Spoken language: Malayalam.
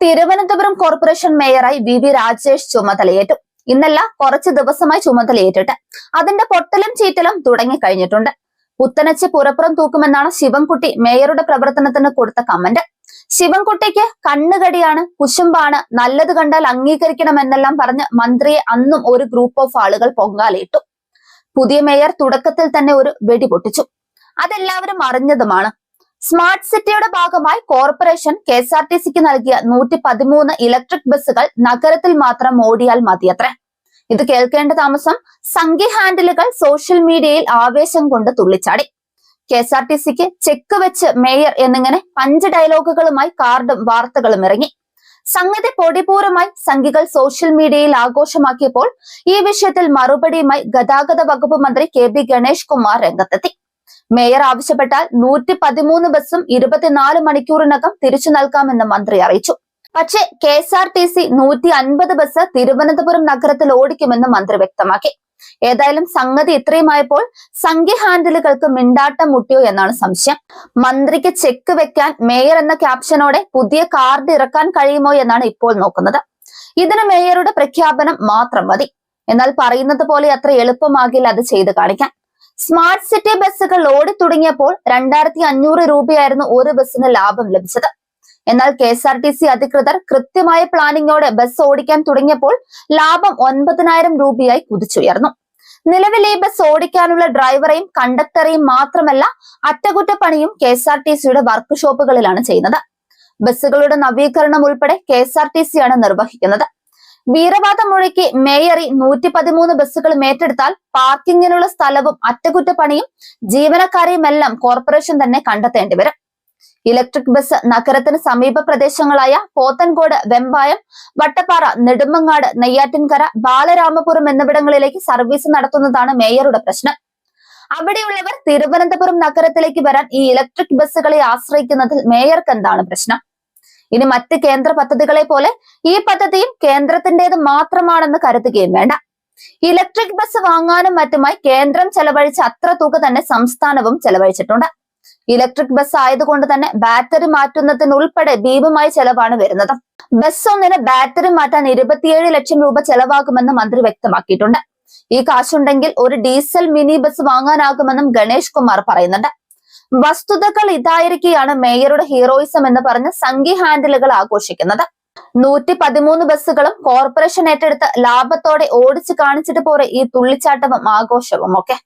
തിരുവനന്തപുരം കോർപ്പറേഷൻ മേയറായി വി വി രാജേഷ് ചുമതലയേറ്റു. ഇന്നല്ല കുറച്ച് ദിവസമായി ചുമതലയേറ്റിട്ട്. അതിന്റെ പൊട്ടലും ചീറ്റലും തുടങ്ങിക്കഴിഞ്ഞിട്ടുണ്ട്. പുത്തനച്ച് പുറപ്പുറം തൂക്കുമെന്നാണ് ശിവൻകുട്ടി മേയറുടെ പ്രവർത്തനത്തിന് കൊടുത്ത കമന്റ്. ശിവൻകുട്ടിക്ക് കണ്ണുകടിയാണ് കുശുമ്പാണ് നല്ലത് കണ്ടാൽ അംഗീകരിക്കണമെന്നെല്ലാം പറഞ്ഞ് മന്ത്രിയെ അന്നും ഒരു ഗ്രൂപ്പ് ഓഫ് ആളുകൾ പൊങ്കാലയിട്ടു. പുതിയ മേയർ തുടക്കത്തിൽ തന്നെ ഒരു വെടി പൊട്ടിച്ചു. അതെല്ലാവരും അറിഞ്ഞതുമാണ്. സ്മാർട്ട് സിറ്റിയുടെ ഭാഗമായി corporation K S R T സിക്ക് നൽകിയ നൂറ്റി പതിമൂന്ന് ഇലക്ട്രിക് ബസ്സുകൾ നഗരത്തിൽ മാത്രം ഓടിയാൽ മതിയത്രേ ഇത് കേൾക്കേണ്ട താമസം സംഖ്യ ഹാൻഡിലുകൾ സോഷ്യൽ മീഡിയയിൽ ആവേശം കൊണ്ട് തുള്ളിച്ചാടി. കെ എസ് ആർ ടി സിക്ക് ചെക്ക് വെച്ച് മേയർ എന്നിങ്ങനെ പഞ്ച് ഡയലോഗുകളുമായി കാർഡും വാർത്തകളും ഇറങ്ങി. സംഗതി പൊടിപൂരമായി സംഘികൾ സോഷ്യൽ മീഡിയയിൽ ആഘോഷമാക്കിയപ്പോൾ ഈ വിഷയത്തിൽ മറുപടിയുമായി ഗതാഗത വകുപ്പ് മന്ത്രി കെ ബി ഗണേഷ് കുമാർ രംഗത്തെത്തി. മേയർ ആവശ്യപ്പെട്ടാൽ നൂറ്റി പതിമൂന്ന് ബസ്സും ഇരുപത്തിനാല് മണിക്കൂറിനകം തിരിച്ചു നൽകാമെന്ന് മന്ത്രി അറിയിച്ചു. പക്ഷേ K S R T C നൂറ്റി അൻപത് ബസ് തിരുവനന്തപുരം നഗരത്തിൽ ഓടിക്കുമെന്ന് മന്ത്രി വ്യക്തമാക്കി. ഏതായാലും സംഗതി ഇത്രയുമായപ്പോൾ സംഖ്യ ഹാൻഡിലുകൾക്ക് മിണ്ടാട്ടം മുട്ടിയോ എന്നാണ് സംശയം. മന്ത്രിക്ക് ചെക്ക് വെക്കാൻ മേയർ എന്ന ക്യാപ്ഷനോടെ പുതിയ കാർഡ് ഇറക്കാൻ കഴിയുമോ എന്നാണ് ഇപ്പോൾ നോക്കുന്നത്. ഇതിന് മേയറുടെ പ്രഖ്യാപനം മാത്രം മതി. എന്നാൽ പറയുന്നത് പോലെ അത്ര എളുപ്പമാകില്ല അത് ചെയ്തു കാണിക്കാൻ. സ്മാർട്ട് സിറ്റി ബസ്സുകൾ ഓടി തുടങ്ങിയപ്പോൾ രണ്ടായിരത്തി അഞ്ഞൂറ് രൂപയായിരുന്നു ഒരു ബസ്സിന് ലാഭം ലഭിച്ചത്. എന്നാൽ K S R T C അധികൃതർ കൃത്യമായ പ്ലാനിങ്ങോടെ ബസ് ഓടിക്കാൻ തുടങ്ങിയപ്പോൾ ലാഭം ഒൻപതിനായിരം രൂപയായി കുതിച്ചുയർന്നു. നിലവിൽ ഈ ബസ് ഓടിക്കാനുള്ള ഡ്രൈവറെയും കണ്ടക്ടറെയും മാത്രമല്ല അറ്റകുറ്റപ്പണിയും കെ എസ് ആർ ടി സിയുടെ വർക്ക് ഷോപ്പുകളിലാണ് ചെയ്യുന്നത്. ബസ്സുകളുടെ നവീകരണം ഉൾപ്പെടെ കെ എസ് ആർ ടി സിയാണ് നിർവഹിക്കുന്നത്. വീരവാദം മുഴക്കി മേയറി നൂറ്റി പതിമൂന്ന് ബസ്സുകളും ഏറ്റെടുത്താൽ പാർക്കിങ്ങിനുള്ള സ്ഥലവും അറ്റകുറ്റപ്പണിയും ജീവനക്കാരെയും എല്ലാം കോർപ്പറേഷൻ തന്നെ കണ്ടെത്തേണ്ടി വരും. ഇലക്ട്രിക് ബസ് നഗരത്തിന് സമീപ പ്രദേശങ്ങളായ പോത്തൻകോട് വെമ്പായം വട്ടപ്പാറ നെടുമങ്ങാട് നെയ്യാറ്റിൻകര ബാലരാമപുരം എന്നിവിടങ്ങളിലേക്ക് സർവീസ് നടത്തുന്നതാണ് മേയറുടെ പ്രശ്നം. അവിടെയുള്ളവർ തിരുവനന്തപുരം നഗരത്തിലേക്ക് വരാൻ ഈ ഇലക്ട്രിക് ബസ്സുകളെ ആശ്രയിക്കുന്നതിൽ മേയർക്ക് എന്താണ് പ്രശ്നം? ഇനി മറ്റ് കേന്ദ്ര പദ്ധതികളെ പോലെ ഈ പദ്ധതിയും കേന്ദ്രത്തിന്റേത് മാത്രമാണെന്ന് കരുതുകയും വേണ്ട. ഇലക്ട്രിക് ബസ് വാങ്ങാനും മറ്റുമായി കേന്ദ്രം ചെലവഴിച്ച അത്ര തുക തന്നെ സംസ്ഥാനവും ചെലവഴിച്ചിട്ടുണ്ട്. ഇലക്ട്രിക് ബസ് ആയതുകൊണ്ട് തന്നെ ബാറ്ററി മാറ്റുന്നതിനുൾപ്പെടെ ഭീമമായ ചെലവാണ് വരുന്നത്. ബസ് ഒന്നിന് ബാറ്ററി മാറ്റാൻ ഇരുപത്തിയേഴ് ലക്ഷം രൂപ ചെലവാകുമെന്ന് മന്ത്രി വ്യക്തമാക്കിയിട്ടുണ്ട്. ഈ കാശുണ്ടെങ്കിൽ ഒരു ഡീസൽ മിനി ബസ് വാങ്ങാനാകുമെന്നും ഗണേഷ് കുമാർ പറയുന്നുണ്ട്. വസ്തുതകൾ ഇതായിരിക്കെയാണ് മേയറുടെ ഹീറോയിസം എന്ന് പറഞ്ഞ് സംഘി ഹാൻഡിലുകൾ ആഘോഷിക്കുന്നത്. നൂറ്റി പതിമൂന്ന് ബസ്സുകളും കോർപ്പറേഷൻ ഏറ്റെടുത്ത് ലാഭത്തോടെ ഓടിച്ചു കാണിച്ചിട്ട് പോരെ ഈ തുള്ളിച്ചാട്ടവും ആഘോഷവും ഒക്കെ.